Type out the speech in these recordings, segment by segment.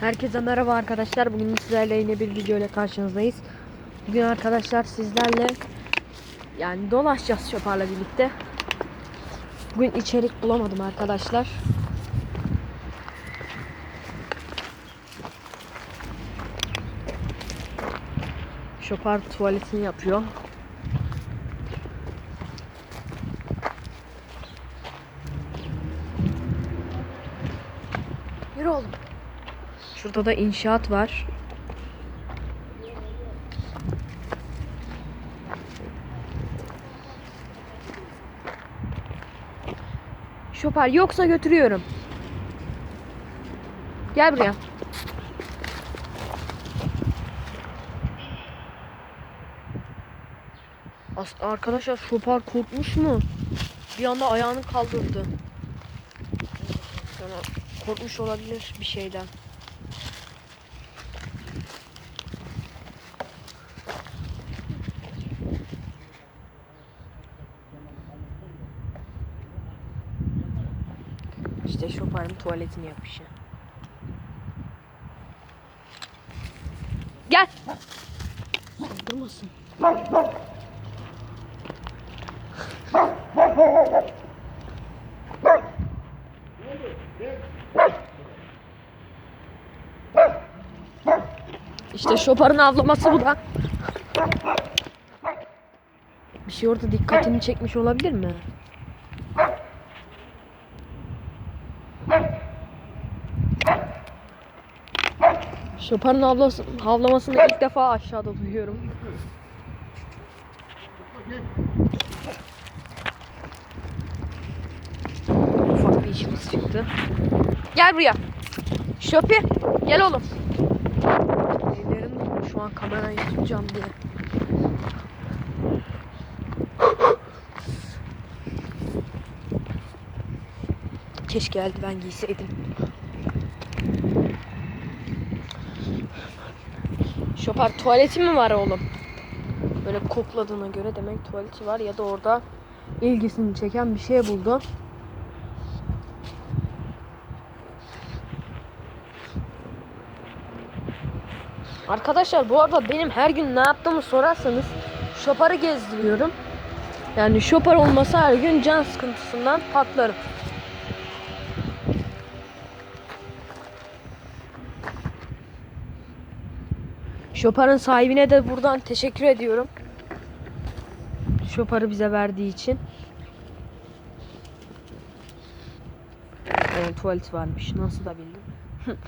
Herkese merhaba arkadaşlar. Bugün sizlerle yine bir video ile karşınızdayız. Bugün arkadaşlar sizlerle yani dolaşacağız şoparla birlikte. Bugün içerik bulamadım arkadaşlar. Şopar tuvaletini yapıyor. Yürü oğlum. Şurada da inşaat var. Şopar yoksa götürüyorum. Gel buraya. As arkadaşlar şopar korkmuş mu? Bir anda ayağını kaldırdı. Korkmuş olabilir bir şeyden. İşte şoparın tuvaletini yapışı. Gel. Saldırmasın. İşte şoparın avlaması bu da. Bir şey orada dikkatini çekmiş olabilir mi? Şoparın havlası, havlamasını ilk defa aşağıda duyuyorum. Ufak bir işimiz çıktı. Gel buraya. Şopi gel oğlum. Ellerim şu an kamerayı tutacağım diye. Keşke eldiven giyseydim. Şopar tuvaleti mi var oğlum? Böyle kokladığına göre demek tuvaleti var ya da orada ilgisini çeken bir şey buldu. Arkadaşlar bu arada benim her gün ne yaptığımı sorarsanız şoparı gezdiriyorum. Yani şopar olmasa her gün can sıkıntısından patlarım. Şopar'ın sahibine de buradan teşekkür ediyorum. Şopar'ı bize verdiği için. Evet, tuvalet varmış. Nasıl da bildim.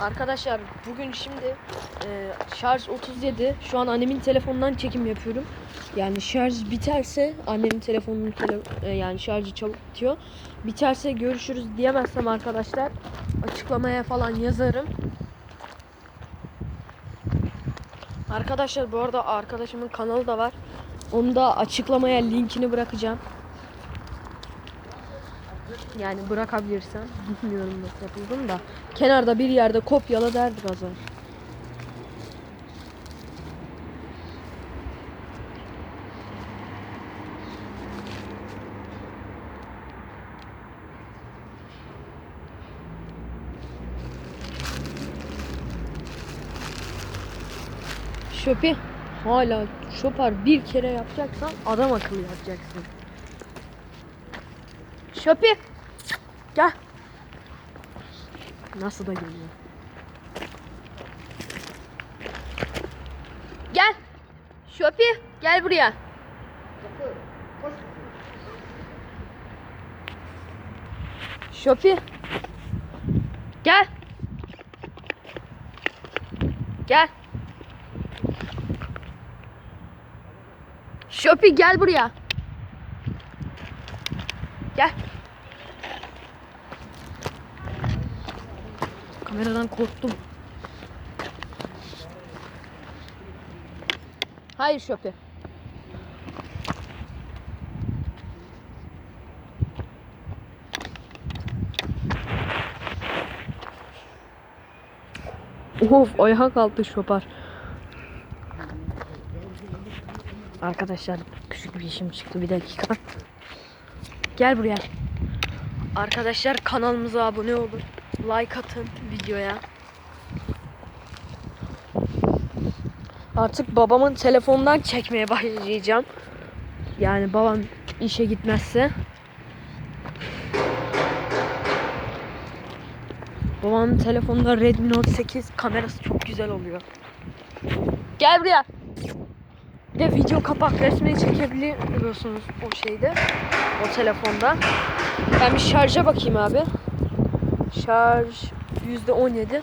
Arkadaşlar bugün şimdi e, şarj 37. Şu an annemin telefonundan çekim yapıyorum. Yani şarj biterse annemin telefonunun tele, e, yani şarjı çabuk bitiyor. Biterse görüşürüz diyemezsem arkadaşlar açıklamaya falan yazarım. Arkadaşlar bu arada arkadaşımın kanalı da var. Onu da açıklamaya linkini bırakacağım. Yani bırakabilirsen bilmiyorum nasıl yapıldım da kenarda bir yerde kopyala derdi kazar. Şöpi hala şopar bir kere yapacaksan adam akıllı yapacaksın. Şöpi gel. Nasıl da geliyor. Gel. Şöpi gel buraya. Şöpi. Gel. Gel. Şöpi gel buraya. Gel. Kameradan korktum. Hayır şöpe. Of ayağa kalktı şopar. Arkadaşlar küçük bir işim çıktı bir dakika. Gel buraya. Arkadaşlar kanalımıza abone olun. Like atın videoya. Artık babamın telefonundan çekmeye başlayacağım. Yani babam işe gitmezse. Babamın telefonunda Redmi Note 8 kamerası çok güzel oluyor. Gel buraya. De video kapak resmini çekebiliyorsunuz o şeyde. O telefonda. Ben bir şarja bakayım abi. Şarj %17.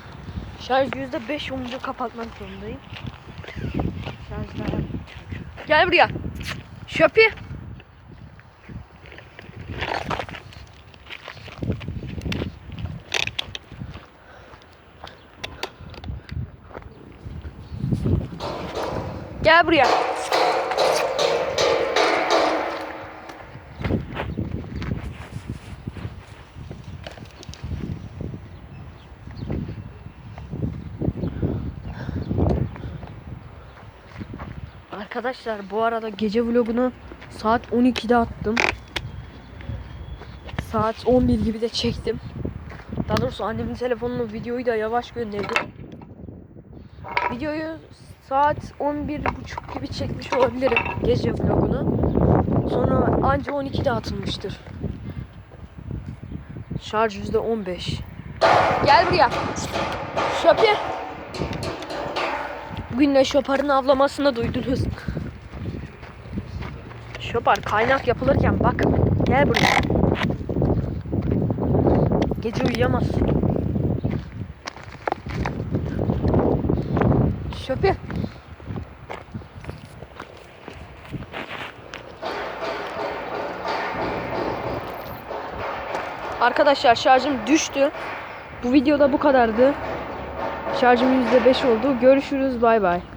Şarj %5 olunca kapatmak zorundayım. Şarj daha- Gel buraya. Şöpi. Gel buraya. Arkadaşlar bu arada gece vlogunu saat 12'de attım. Saat 11 gibi de çektim. Daha doğrusu annemin telefonunu videoyu da yavaş gönderdim. Videoyu saat 11.30 gibi çekmiş olabilirim gece vlogunu. Sonra anca 12'de atılmıştır. Şarj %15. Gel buraya. Şopi. Bugün de şoparın avlamasını duydunuz. Şopar kaynak yapılırken bak. Gel buraya. Gece uyuyamazsın. Şopi. Arkadaşlar şarjım düştü. Bu videoda bu kadardı. Şarjım %5 oldu. Görüşürüz. Bay bay.